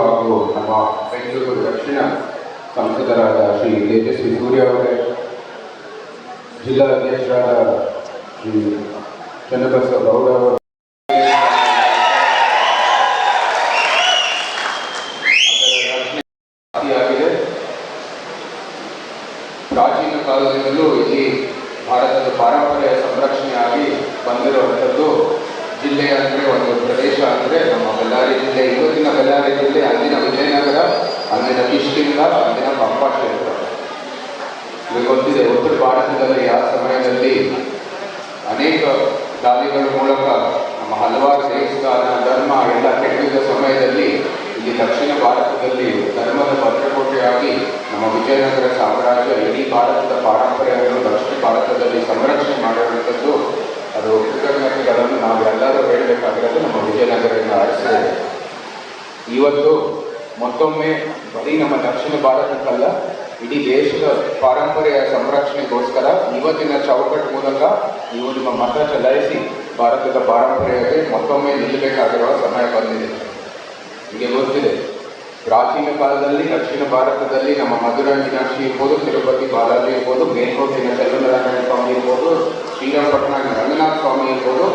ಹಾಗೂ ನಮ್ಮ ಬೆಂಗಳೂರು ದಕ್ಷಿಣ ಸಂಸದರಾದ ಶ್ರೀ ತೇಜಸ್ವಿ ಸೂರ್ಯ ಅವರೇ ಜಿಲ್ಲಾ ಅಧ್ಯಕ್ಷರಾದ ಶ್ರೀ ಚನ್ನಬಸವ ಗೌಡ ಅವರು ಪ್ರಾಚೀನ ಕಾಲದಿಂದಲೂ ಇಲ್ಲಿ ಭಾರತದ ಪಾರಂಪರ್ಯ ಸಂರಕ್ಷಣೆಯಾಗಿ ಬಂದಿರುವಂಥದ್ದು ಜಿಲ್ಲೆ ಅಂದರೆ ಒಂದು ಪ್ರದೇಶ ಅಂದರೆ ನಮ್ಮ ಬಳ್ಳಾರಿ ಜಿಲ್ಲೆ, ಇವತ್ತಿನ ಬಳ್ಳಾರಿ ಜಿಲ್ಲೆ, ಅಂದಿನ ವಿಜಯನಗರ, ಅಂದಿನ ಕಿಷ್ಕಿಂದ ಅಂದಿನ ಪಂಪ ಕ್ಷೇತ್ರ. ನಿಮಗೆ ಗೊತ್ತಿದೆ, ಉತ್ತರ ಭಾರತದಲ್ಲಿ ಆ ಸಮಯದಲ್ಲಿ ಅನೇಕ ದಾಳಿಗಳ ಮೂಲಕ ನಮ್ಮ ಹಲವಾರು ದೇವಸ್ಥಾನ, ಧರ್ಮ ಎಲ್ಲ ಕೆಟ್ಟಿದ್ದ ಸಮಯದಲ್ಲಿ ಇಲ್ಲಿ ದಕ್ಷಿಣ ಭಾರತದಲ್ಲಿ ಧರ್ಮದ ಭದ್ರಕೋಟೆಯಾಗಿ ನಮ್ಮ ವಿಜಯನಗರ ಸಾಮ್ರಾಜ್ಯ, ಇಡೀ ಭಾರತದ ಪಾರಂಪರ್ಯವನ್ನು ದಕ್ಷಿಣ ಭಾರತದಲ್ಲಿ ಸಂರಕ್ಷಣೆ ಮಾಡಿರುವಂಥದ್ದು ಅದು ಕೃತಜ್ಞತೆಗಳನ್ನು ನಾವು ಎಲ್ಲರೂ ಹೇಳಬೇಕಾಗಿರೋದು ನಮ್ಮ ಇವತ್ತು ಮತ್ತೊಮ್ಮೆ ಬರೀ ನಮ್ಮ ದಕ್ಷಿಣ ಭಾರತಕ್ಕಲ್ಲ, ಇಡೀ ದೇಶದ ಪಾರಂಪರೆಯ ಸಂರಕ್ಷಣೆಗೋಸ್ಕರ ಇವತ್ತಿನ ಚೌಕಟ್ಟು ಮೂಲಕ ನೀವು ನಿಮ್ಮ ಮತ ಚಲಾಯಿಸಿ ಭಾರತದ ಪಾರಂಪರ್ಯಕ್ಕೆ ಮತ್ತೊಮ್ಮೆ ನಿಲ್ಲಬೇಕಾಗಿರುವ ಸಮಯ ಬಂದಿದೆ. ನಿಮಗೆ ಗೊತ್ತಿದೆ, ಪ್ರಾಚೀನ ಕಾಲದಲ್ಲಿ, ದಕ್ಷಿಣ ಭಾರತದಲ್ಲಿ ನಮ್ಮ ಮಧುರಾ ಇರ್ಬೋದು, ತಿರುಪತಿ ಬಾಲಾಜಿ ಇರ್ಬೋದು ಮೇಲ್ಕೋಟಿನ ಚಲುವನಾರಾಯಣ ಸ್ವಾಮಿ ಇರ್ಬೋದು, ಶ್ರೀರಂಗಪಟ್ಟಣ ರಂಗನಾಥ ಸ್ವಾಮಿ ಇರ್ಬೋದು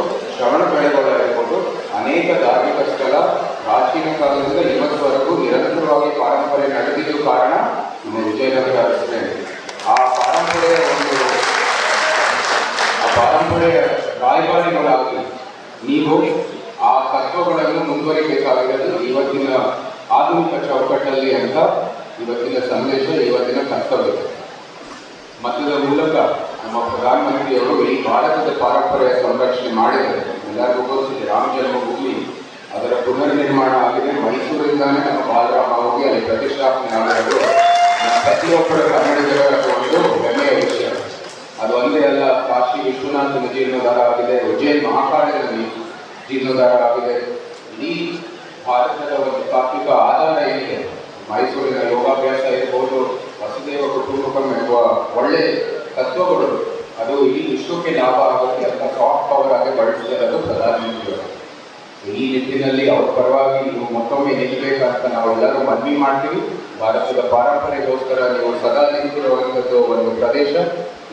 ಅನೇಕ ಧಾರ್ಮಿಕ ಸ್ಥಳ ಪ್ರಾಚೀನ ಕಾಲದಿಂದ ಇವತ್ತುವರೆಗೂ ನಿರಂತರವಾಗಿ ಪಾರಂಪರೆ ನಡೆದಿದ್ದು ಕಾರಣ ನಮ್ಮ ವಿಜಯನಗರ ರಸ್ತೆ. ಆ ಪಾರಂಪರೆಯ ಒಂದು ಆ ಪಾರಂಪರೆಯ ರಾಯಭಾರಿಗಳಾಗಿ ನೀವು ಆ ತತ್ವಗಳನ್ನು ಮುಂದುವರಿಬೇಕಾಗಿರೋದು ಇವತ್ತಿನ ಆಧುನಿಕ ಚೌಕಟ್ಟಲ್ಲಿ ಅಂತ ಇವತ್ತಿನ ಸಂದೇಶ, ಇವತ್ತಿನ ಕರ್ತವ್ಯ. ಮತದ ಮೂಲಕ ನಮ್ಮ ಪ್ರಧಾನಮಂತ್ರಿಯವರು ಈ ಭಾರತದ ಪಾರಂಪರೆಯ ಸಂರಕ್ಷಣೆ ಮಾಡಿದ್ದಾರೆ. ಎಲ್ಲರಿಗೂ ರಾಮ ಜನ್ಮಭೂಮಿ ಅದರ ಪುನರ್ ನಿರ್ಮಾಣ ಆಗಿದೆ. ಮೈಸೂರಿಂದಾನೇ ನಮ್ಮ ಬಾಲರಾಮ ಹೋಗಿ ಅಲ್ಲಿ ಪ್ರತಿಷ್ಠಾಪನೆ ನಮ್ಮ ಪ್ರತಿಯೊಬ್ಬರ ಕನ್ನಡಿಗರ ಒಂದು ಹೆಮ್ಮೆಯ ವಿಷಯ. ಅದು ಒಂದೇ ಅಲ್ಲ, ಕಾಶಿ ವಿಶ್ವನಾಥನ ಜೀರ್ಣೋದ್ಧಾರ ಆಗಿದೆ ಉಜ್ಜಯಿನ್ ಮಹಾಕಾಳದಲ್ಲಿ ಜೀರ್ಣೋದ್ಧಾರ ಆಗಿದೆ ಇಡೀ ಭಾರತದ ಒಂದು ತಾತ್ವಿಕ ಆಧಾರ ಏನಿದೆ? ಮೈಸೂರಿನ ಯೋಗಾಭ್ಯಾಸ ಇರ್ಬೋದು, ವಸುದೇವ ಕುಟುಂಬಕಂ ಎಂಬ ಒಳ್ಳೆ ತತ್ವಗಳು. ಅದು ಇಡೀ ವಿಶ್ವಕ್ಕೆ ಲಾಭ ಆಗುತ್ತೆ ಅಂತ ಸಾಫ್ಟ್ ಪವರ್ ಆಗಿ ಬಳಸಿರೋದು ಪ್ರಧಾನಮಂತ್ರಿಗಳು ಈ ನಿಟ್ಟಿನಲ್ಲಿ ಅವ್ರ ಪರವಾಗಿ ನೀವು ಮತ್ತೊಮ್ಮೆ ನಿಲ್ಲಬೇಕಂತ ನಾವೆಲ್ಲರೂ ಮನವಿ ಮಾಡ್ತೀವಿ. ಭಾರತದ ಪಾರಂಪರೆಗೋಸ್ಕರ ನೀವು ಸದಾ ನಿಂತಿರುವಂಥದ್ದು ಒಂದು ಪ್ರದೇಶ.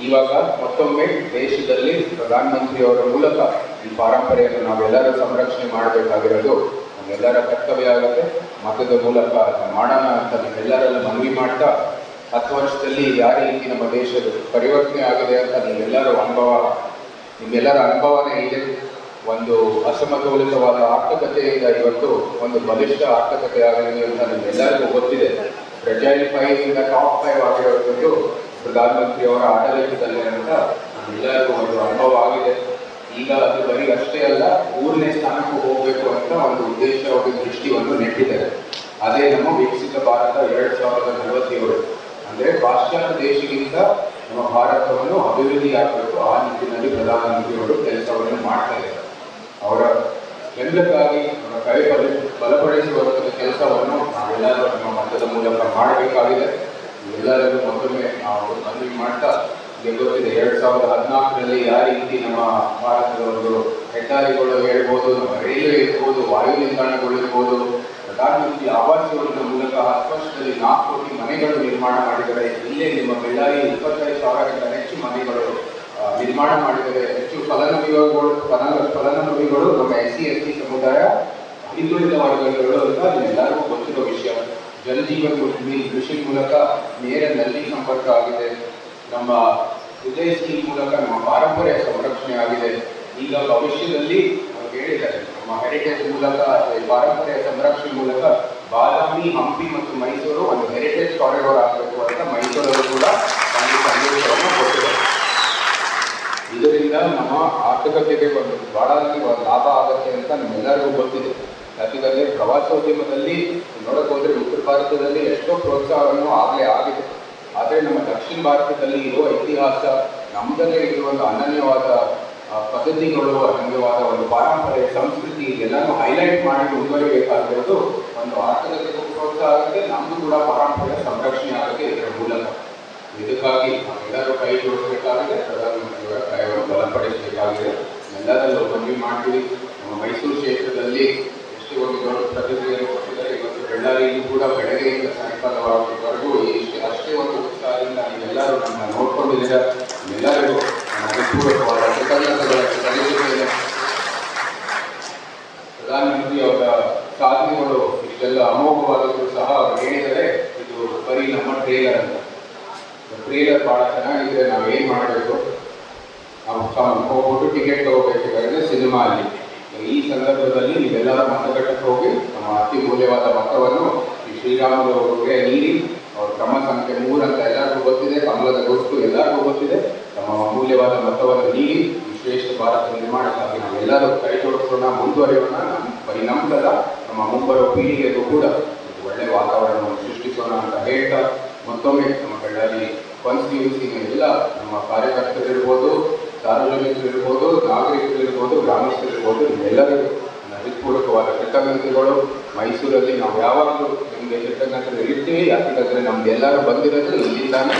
ಇವಾಗ ಮತ್ತೊಮ್ಮೆ ದೇಶದಲ್ಲಿ ಪ್ರಧಾನಮಂತ್ರಿಯವರ ಮೂಲಕ ಈ ಪಾರಂಪರೆಯನ್ನು ನಾವೆಲ್ಲರೂ ಸಂರಕ್ಷಣೆ ಮಾಡಬೇಕಾಗಿರೋದು ನಮ್ಮೆಲ್ಲರ ಕರ್ತವ್ಯ ಆಗುತ್ತೆ. ಮತದ ಮೂಲಕ ಮಾಡೋಣ ಅಂತ ನಿಮ್ಮೆಲ್ಲರಲ್ಲೂ ಮನವಿ ಮಾಡ್ತಾ ಹತ್ತು ವರ್ಷದಲ್ಲಿ ಯಾವ ರೀತಿ ನಮ್ಮ ದೇಶದ ಪರಿವರ್ತನೆ ಆಗಿದೆ ಅಂತ ನೀವೆಲ್ಲರೂ ಅನುಭವ, ನಿಮ್ಮೆಲ್ಲರ ಅನುಭವನೇ ಇದೆ. ಒಂದು ಅಸಮತೋಲಿತವಾದ ಆರ್ಥಿಕತೆಯಿಂದ ಇವತ್ತು ಒಂದು ಬಲಿಷ್ಠ ಆರ್ಥಿಕತೆ ಆಗಲಿದೆ ಅಂತ ನಮಗೆಲ್ಲರಿಗೂ ಗೊತ್ತಿದೆ. ಫ್ರೆಜೈಲ್ ಫೈವ್ ಇಂದ ಟಾಪ್ ಫೈವ್ ಆಗಿರೋದು ಪ್ರಧಾನಮಂತ್ರಿಯವರ ಆಡಳಿತದಲ್ಲಿ ಅಂತ ನಮಗೆಲ್ಲರಿಗೂ ಒಂದು ಅನುಭವ ಆಗಿದೆ. ಈಗ ಅದು ಬರೀ ಅಷ್ಟೇ ಅಲ್ಲ, ಮೂರನೇ ಸ್ಥಾನಕ್ಕೂ ಹೋಗಬೇಕು ಅಂತ ಒಂದು ಉದ್ದೇಶ, ಒಂದು ದೃಷ್ಟಿಯನ್ನು ನೆಟ್ಟಿದ್ದಾರೆ. ಅದೇ ನಮ್ಮ ವಿಕಸಿತ ಭಾರತ ಎರಡ್ ಸಾವಿರದ ನಲವತ್ತೇಳು. ಅಂದ್ರೆ ಪಾಶ್ಚಾತ್ಯ ದೇಶಗಿಂತ ನಮ್ಮ ಭಾರತವನ್ನು ಅಭಿವೃದ್ಧಿ ಆಗಬೇಕು ಆ ನಿಟ್ಟಿನಲ್ಲಿ ಪ್ರಧಾನಮಂತ್ರಿಯವರು ಕೆಲಸವನ್ನು ಮಾಡ್ತಾ ಇದ್ದಾರೆ ಅವರ ಬೆಂಬಲಕ್ಕಾಗಿ ಅವರ ಕೈ ಬಲ ಬಲಪಡಿಸುವಂಥ ಕೆಲಸವನ್ನು ನಾವೆಲ್ಲರೂ ನಮ್ಮ ಮಟ್ಟದ ಮೂಲಕ ಮಾಡಬೇಕಾಗಿದೆ. ಎಲ್ಲರಿಗೂ ಮತ್ತೊಮ್ಮೆ ನಾವು ಮನವಿ ಮಾಡ್ತಾ ಗೊತ್ತಿದೆ, ಎರಡ್ ಸಾವಿರದ ಹದಿನಾಲ್ಕರಲ್ಲಿ ಯಾವ ರೀತಿ ನಮ್ಮ ಭಾರತದ ಒಂದು ಹೆದ್ದಾರಿಗಳು ಹೇಳ್ಬೋದು, ನಮ್ಮ ರೈಲ್ವೆ ಇರ್ಬೋದು, ವಾಯು ನಿಲ್ದಾಣಗಳು ಇರ್ಬೋದು, ಪ್ರಧಾನಮಂತ್ರಿ ಆವಾಸ್ ಯೋಜನೆ ಮೂಲಕ ಹತ್ತು ವರ್ಷದಲ್ಲಿ ನಾಲ್ಕು ಕೋಟಿ ಮನೆಗಳು ನಿರ್ಮಾಣ ಮಾಡಿದರೆ, ಇಲ್ಲೇ ನಿಮ್ಮ ಬೆಳ್ಳಾರಿ ಇಪ್ಪತ್ತೈದು ಸಾವಿರಕ್ಕಿಂತ ಹೆಚ್ಚು ಮನೆಗಳು ನಿರ್ಮಾಣ ಮಾಡಿದರೆ ಹೆಚ್ಚು ಫಲಾನುಭವಿಗಳು ಫಲ ಫಲಾನುಭವಿ ನಮ್ಮ ಎಸ್ ಸಿ ಎಸ್ ಟಿ ಸಮುದಾಯ ಹಿಂದುಳಿದ ವರ್ಗಗಳು ಎಲ್ಲರಿಗೂ ಗೊತ್ತಿರೋ ವಿಷಯ. ಜನಜೀವನ ಯೋಜನೆ ಕೃಷಿ ಮೂಲಕ ನೇರ ನಲ್ಲಿ ಸಂಪರ್ಕ ಆಗಿದೆ. ನಮ್ಮ ಉದಯ ಸ್ಕೀಮ್ ಮೂಲಕ ನಮ್ಮ ಪಾರಂಪರ್ಯ ಸಂರಕ್ಷಣೆ ಆಗಿದೆ. ಈಗ ಭವಿಷ್ಯದಲ್ಲಿ ಅವ್ರು ಹೇಳಿದ್ದಾರೆ, ನಮ್ಮ ಹೆರಿಟೇಜ್ ಮೂಲಕ ಈ ಪಾರಂಪರ್ಯ ಸಂರಕ್ಷಣೆ ಮೂಲಕ ಬಾದಾಮಿ, ಹಂಪಿ ಮತ್ತು ಮೈಸೂರು ಒಂದು ಹೆರಿಟೇಜ್ ಕಾರಿಡಾರ್ ಆಗಬೇಕು ಅಂತ ಮೈಸೂರಲ್ಲೂ ಕೂಡ ಒಂದು ಸಂದೇಶವನ್ನು ಇದರಿಂದ ನಮ್ಮ ಆರ್ಥಿಕತೆಗೆ ಒಂದು ಬಹಳ ಲಾಭ ಆಗುತ್ತೆ ಅಂತ ನಮ್ಮೆಲ್ಲರಿಗೂ ಗೊತ್ತಿದೆ. ಅದಕ್ಕಾಗಿ ಪ್ರವಾಸೋದ್ಯಮದಲ್ಲಿ ನೋಡಕ್ ಹೋದರೆ ಉತ್ತರ ಭಾರತದಲ್ಲಿ ಎಷ್ಟೋ ಪ್ರೋತ್ಸಾಹವನ್ನು ಆಗಲೇ ಆಗಿದೆ. ಆದರೆ ನಮ್ಮ ದಕ್ಷಿಣ ಭಾರತದಲ್ಲಿ ಇರುವ ಇತಿಹಾಸ ನಮ್ಮದಲ್ಲೇ ಇರುವ ಒಂದು ಅನನ್ಯವಾದ ಪದ್ಧತಿಗಳು ಅನನ್ಯವಾದ ಒಂದು ಪಾರಂಪರೆ ಸಂಸ್ಕೃತಿ ಎಲ್ಲಾನು ಹೈಲೈಟ್ ಮಾಡಿ ಮುಂದುವರಿಬೇಕಾಗಿರೋದು ಒಂದು ಆರ್ಥಿಕತೆಗೂ ಪ್ರೋತ್ಸಾಹ ಆಗುತ್ತೆ ನಮ್ಮದು ಕೂಡ ಪಾರಂಪರ್ಯ ಸಂರಕ್ಷಣೆ ಆಗುತ್ತೆ ಇದರ ಮೂಲಕ. ಇದಕ್ಕಾಗಿ ನಾವೆಲ್ಲರೂ ಕೈ ಜೋಡಿಸಬೇಕಾಗಿದೆ. ಪ್ರಧಾನಮಂತ್ರಿಯವರ ಕಾರ್ಯವನ್ನು ಬಲಪಡಿಸಬೇಕಾಗಿದೆ. ಎಲ್ಲರಲ್ಲೂ ಮನವಿ ಮಾಡ್ತೀವಿ. ನಮ್ಮ ಮೈಸೂರು ಕ್ಷೇತ್ರದಲ್ಲಿ ಎಷ್ಟು ಒಂದು ದೊಡ್ಡ ಪ್ರಗತಿಯನ್ನು ಕೊಟ್ಟಿದ್ದಾರೆ. ಇವತ್ತು ಬೆಳ್ಳಾರಿಯಲ್ಲಿ ಕೂಡ ಬೆಳಗ್ಗೆಯಿಂದ ಸಾಯಂಕಾಲವಾಗುವವರೆಗೂ ಇಷ್ಟು ಅಷ್ಟೇ ಒಂದು ಉತ್ಸಾಹದಿಂದ ನೀವೆಲ್ಲರೂ ನನ್ನ ನೋಡ್ಕೊಂಡಿದ್ದೀರ. ಎಲ್ಲರಿಗೂ ನನ್ನ ಹೃತ್ಪೂರ್ವಕವಾದ ಕೃತಜ್ಞತೆಗಳನ್ನು ಪ್ರಧಾನಮಂತ್ರಿ ಅವರ ಸಾಧನೆಗಳು ಇಷ್ಟೆಲ್ಲ ಅಮೋಘವಾದದ್ದು ಸಹ ಅವರು ಹೇಳಿದರೆ ಇದು ಬರೀ ನಮ್ಮ ಟ್ರೇಲರ್ ಅಂತ ಟ್ರೇಲರ್ ಭಾಳ ಚೆನ್ನಾಗಿದೆ, ನಾವು ಏನು ಮಾಡಬೇಕು? ಹೋಗ್ಬಿಟ್ಟು ಟಿಕೆಟ್ ತಗೋಬೇಕಾದ್ರೆ ಸಿನಿಮಾ ಅಲ್ಲಿ. ಈ ಸಂದರ್ಭದಲ್ಲಿ ನೀವೆಲ್ಲರ ಮತಗಟ್ಟಕ್ಕೆ ಹೋಗಿ ನಮ್ಮ ಅತಿ ಮೂಲ್ಯವಾದ ಮತವನ್ನು ಈ ಶ್ರೀರಾಮುಲು ನೀಡಿ, ಅವ್ರ ಕ್ರಮ ಸಂಖ್ಯೆ ಮೂರು ಅಂತ ಎಲ್ಲರಿಗೂ ಗೊತ್ತಿದೆ, ಕಮಲದ ಗುರುತು ಎಲ್ಲರಿಗೂ ಗೊತ್ತಿದೆ. ನಮ್ಮ ಅಮೂಲ್ಯವಾದ ಮತವನ್ನು ನೀಡಿ, ಈ ಶ್ರೇಷ್ಠ ಭಾರತ ನಿರ್ಮಾಣಕ್ಕಾಗಿ ನಾವೆಲ್ಲರೂ ಕೈ ಜೋಡಿಸೋಣ, ಮುಂದುವರಿಯೋಣ. ನಮ್ಮ ಪರಿಣಾಮದ ನಮ್ಮ ಮುಂಬರುವ ಪೀಳಿಗೆಗೂ ಕೂಡ ಒಳ್ಳೆ ವಾತಾವರಣವನ್ನು ಸೃಷ್ಟಿಸೋಣ ಅಂತ ಹೇಳ್ತಾ ಮತ್ತೊಮ್ಮೆ ನಮ್ಮ ಬಳ್ಳಾರಿ ಕಾನ್ಸ್ಟಿಟ್ಯೂನ್ಸಿನ ಎಲ್ಲ ನಮ್ಮ ಕಾರ್ಯಕರ್ತರಿರ್ಬೋದು ಸಾರ್ವಜನಿಕರಿರ್ಬೋದು ನಾಗರಿಕರಿರ್ಬೋದು ಗ್ರಾಮಸ್ಥರಿರ್ಬೋದು ಎಲ್ಲರಿಗೂ ಹೃತ್ಪೂರ್ವಕವಾದ ಕೃತಜ್ಞತೆಗಳು. ಮೈಸೂರಲ್ಲಿ ನಾವು ಯಾವಾಗಲೂ ನಿಮಗೆ ಕೃತಜ್ಞತೆ ಇರ್ತೀವಿ. ಯಾಕಂತಂದರೆ ನಮ್ದು ಎಲ್ಲರೂ ಬಂದಿರೋದು ಇಲ್ಲಿಂದಾನೆ.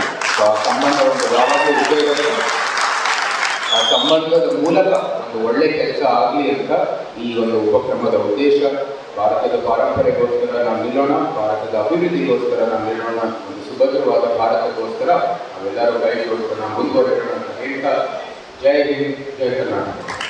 ಸಂಬಂಧ ಒಂದು ಯಾವಾಗಲೂ ಇದ್ದೇ ಆ ಸಂಬಂಧದ ಮೂಲಕ ಒಂದು ಒಳ್ಳೆ ಕೆಲಸ ಆಗಲಿ ಅಂತ ಈ ಒಂದು ಉಪಕ್ರಮದ ಉದ್ದೇಶ. ಭಾರತದ ಪರಂಪರೆಗೋಸ್ಕರ ನಾವು ನಿಲ್ಲೋಣ, ಭಾರತದ ಅಭಿವೃದ್ಧಿಗೋಸ್ಕರ ನಾವು ನಿಲ್ಲೋಣ ಸುಭದ್ರವಾದ ಭಾರತಕ್ಕೋಸ್ಕರ ನಾವೆಲ್ಲರೂ ಕೈ ಜೋಡಿಸೋಣ ಮುಂದುವರೆಯೋಣ ಅಂತ ಹೇಳ್ತಾ ಜೈ ಹಿಂದ್ ಜೈ ಕರ್ನಾಟಕ.